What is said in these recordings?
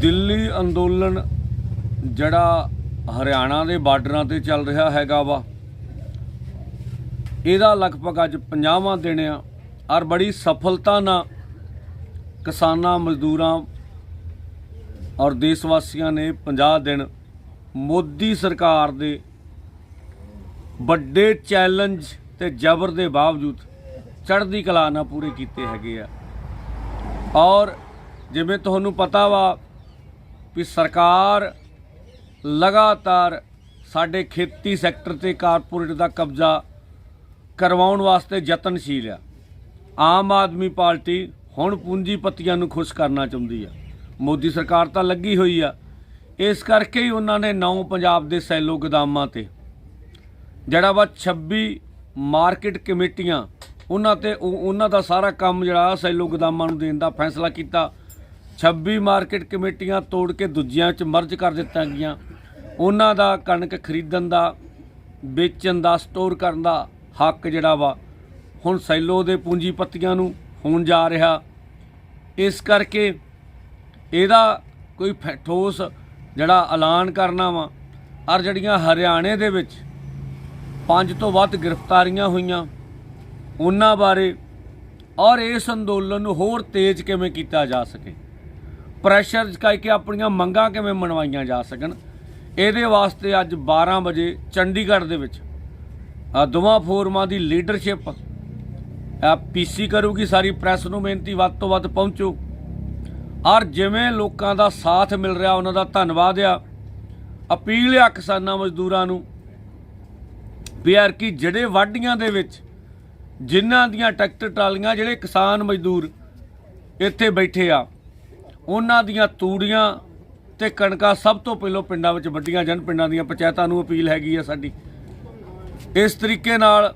ਦਿੱਲੀ ਅੰਦੋਲਨ ਜਿਹੜਾ ਹਰਿਆਣਾ ਦੇ ਬਾਰਡਰਾਂ ਤੇ ਚੱਲ ਰਿਹਾ ਹੈਗਾ ਵਾ, ਇਹਦਾ ਲਗਭਗ ਅੱਜ 50ਵਾਂ ਦਿਨ ਆ ਔਰ ਬੜੀ ਸਫਲਤਾ ਨਾਲ ਕਿਸਾਨਾਂ, ਮਜ਼ਦੂਰਾਂ ਔਰ ਦੇਸ਼ ਵਾਸੀਆਂ ਨੇ 50 ਦਿਨ ਮੋਦੀ ਸਰਕਾਰ ਦੇ ਵੱਡੇ ਚੈਲੰਜ ਤੇ ਜ਼ਬਰ ਦੇ ਬਾਵਜੂਦ ਚੜ੍ਹਦੀ ਕਲਾ ਨਾਲ ਪੂਰੇ ਕੀਤੇ ਹੈਗੇ ਆ। ਔਰ ਜਿਵੇਂ ਤੁਹਾਨੂੰ ਪਤਾ ਵਾ ਵੀ ਸਰਕਾਰ ਲਗਾਤਾਰ ਸਾਡੇ ਖੇਤੀ ਸੈਕਟਰ ਤੇ ਕਾਰਪੋਰੇਟ ਦਾ ਕਬਜ਼ਾ ਕਰਵਾਉਣ ਵਾਸਤੇ ਯਤਨਸ਼ੀਲ ਆ। ਆਮ ਆਦਮੀ ਪਾਰਟੀ ਹੁਣ ਪੂੰਜੀਪਤੀਆਂ ਨੂੰ ਖੁਸ਼ ਕਰਨਾ ਚਾਹੁੰਦੀ ਆ। ਮੋਦੀ ਸਰਕਾਰ ਤਾਂ ਲੱਗੀ ਹੋਈ ਆ। ਇਸ ਕਰਕੇ ਹੀ ਉਹਨਾਂ ਨੇ ਨੌ ਪੰਜਾਬ ਦੇ ਸੈਲੋ ਗੋਦਾਮਾਂ ਤੇ ਜਿਹੜਾ ਵਾ 26 ਮਾਰਕੀਟ ਕਮੇਟੀਆਂ, ਉਹਨਾਂ ਤੇ ਉਹ- ਉਹਨਾਂ ਦਾ ਸਾਰਾ ਕੰਮ ਜਿਹੜਾ ਸੈਲੋ ਗੋਦਾਮਾਂ ਨੂੰ ਦੇਣ ਦਾ ਫੈਸਲਾ ਕੀਤਾ। 26 ਮਾਰਕੀਟ ਕਮੇਟੀਆਂ ਤੋੜ ਕੇ ਦੂਜਿਆਂ 'ਚ ਮਰਜ ਕਰ ਦਿੱਤੀਆਂ ਗਈਆਂ। ਉਹਨਾਂ ਦਾ ਕਣਕ ਖਰੀਦਣ ਦਾ, ਵੇਚਣ ਦਾ, ਸਟੋਰ ਕਰਨ ਦਾ ਹੱਕ ਜਿਹੜਾ ਵਾ ਹੁਣ ਸੈਲੋ ਦੇ ਪੂੰਜੀਪਤੀਆਂ ਨੂੰ ਹੋਣ ਜਾ ਰਿਹਾ। ਇਸ ਕਰਕੇ ਇਹਦਾ ਕੋਈ ਫੈ- ਠੋਸ ਜਿਹੜਾ ਐਲਾਨ ਕਰਨਾ ਵਾ, ਔਰ ਜਿਹੜੀਆਂ ਹਰਿਆਣੇ ਦੇ ਵਿੱਚ ਪੰਜ ਤੋਂ ਵੱਧ ਗ੍ਰਿਫਤਾਰੀਆਂ ਹੋਈਆਂ, ਉਹਨਾਂ ਬਾਰੇ ਔਰ ਇਸ ਅੰਦੋਲਨ ਨੂੰ ਹੋਰ ਤੇਜ਼ ਕਿਵੇਂ ਕੀਤਾ ਜਾ ਸਕੇ? ਪ੍ਰੈਸ਼ਰ ਕਰਕੇ ਆਪਣੀਆਂ ਮੰਗਾਂ ਕਿਵੇਂ ਮਨਵਾਈਆਂ ਜਾ ਸਕਣ? ਇਹਦੇ ਵਾਸਤੇ ਅੱਜ 12 ਵਜੇ ਚੰਡੀਗੜ੍ਹ ਦੇ ਵਿੱਚ ਦੋਵਾਂ ਫੋਰਮਾਂ ਦੀ ਲੀਡਰਸ਼ਿਪ ਆ ਪੀਸੀ ਕਰੂਗੀ। ਸਾਰੀ ਪ੍ਰੈਸ ਨੂੰ ਬੇਨਤੀ ਵੱਧ ਤੋਂ ਵੱਧ ਪਹੁੰਚੋ। ਔਰ ਜਿਵੇਂ ਲੋਕਾਂ ਦਾ ਸਾਥ ਮਿਲ ਰਿਹਾ, ਉਹਨਾਂ ਦਾ ਧੰਨਵਾਦ ਆ। ਅਪੀਲ ਆ ਕਿਸਾਨਾਂ ਮਜ਼ਦੂਰਾਂ ਨੂੰ ਵੀ ਯਾਰ ਕਿ ਜਿਹੜੇ ਵਾਢੀਆਂ ਦੇ ਵਿੱਚ ਜਿਨ੍ਹਾਂ ਦੀਆਂ ਟਰੈਕਟਰ ਟਰਾਲੀਆਂ, ਜਿਹੜੇ ਕਿਸਾਨ ਮਜ਼ਦੂਰ ਇੱਥੇ ਬੈਠੇ ਆ ਉਹਨਾਂ ਦੀਆਂ ਤੂੜੀਆਂ ਤੇ ਕਣਕਾਂ ਸਭ ਤੋਂ ਪਹਿਲਾਂ ਪਿੰਡਾਂ ਵਿੱਚ ਵੱਡੀਆਂ ਜਨ ਪਿੰਡਾਂ ਦੀਆਂ ਪੰਚਾਇਤਾਂ ਨੂੰ ਅਪੀਲ ਹੈਗੀ ਆ ਸਾਡੀ। ਇਸ ਤਰੀਕੇ ਨਾਲ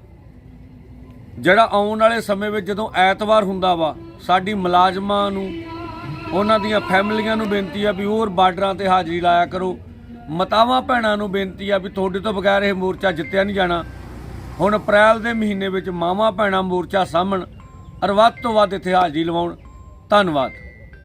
ਜਿਹੜਾ ਆਉਣ ਵਾਲੇ ਸਮੇਂ ਵਿੱਚ ਜਦੋਂ ਐਤਵਾਰ ਹੁੰਦਾ ਵਾ, ਸਾਡੀ ਮੁਲਾਜ਼ਮਾਂ ਨੂੰ, ਉਹਨਾਂ ਦੀਆਂ ਫੈਮਲੀਆਂ ਨੂੰ ਬੇਨਤੀ ਆ ਵੀ ਹੋਰ ਬਾਰਡਰਾਂ ਤੇ ਹਾਜ਼ਰੀ ਲਾਇਆ ਕਰੋ। ਮਤਾਵਾਂ ਭੈਣਾਂ ਨੂੰ ਬੇਨਤੀ ਆ ਵੀ ਤੁਹਾਡੇ ਤੋਂ ਬਗੈਰ ਇਹ ਮੋਰਚਾ ਜਿੱਤਿਆ ਨਹੀਂ ਜਾਣਾ। ਹੁਣ ਅਪ੍ਰੈਲ ਦੇ ਮਹੀਨੇ ਵਿੱਚ ਮਾਵਾਂ ਭੈਣਾਂ ਮੋਰਚਾ ਸਾਹਮਣ ਅਰ ਵੱਧ ਤੋਂ ਵੱਧ ਇੱਥੇ ਹਾਜ਼ਰੀ ਲਵਾਉਣ। ਧੰਨਵਾਦ।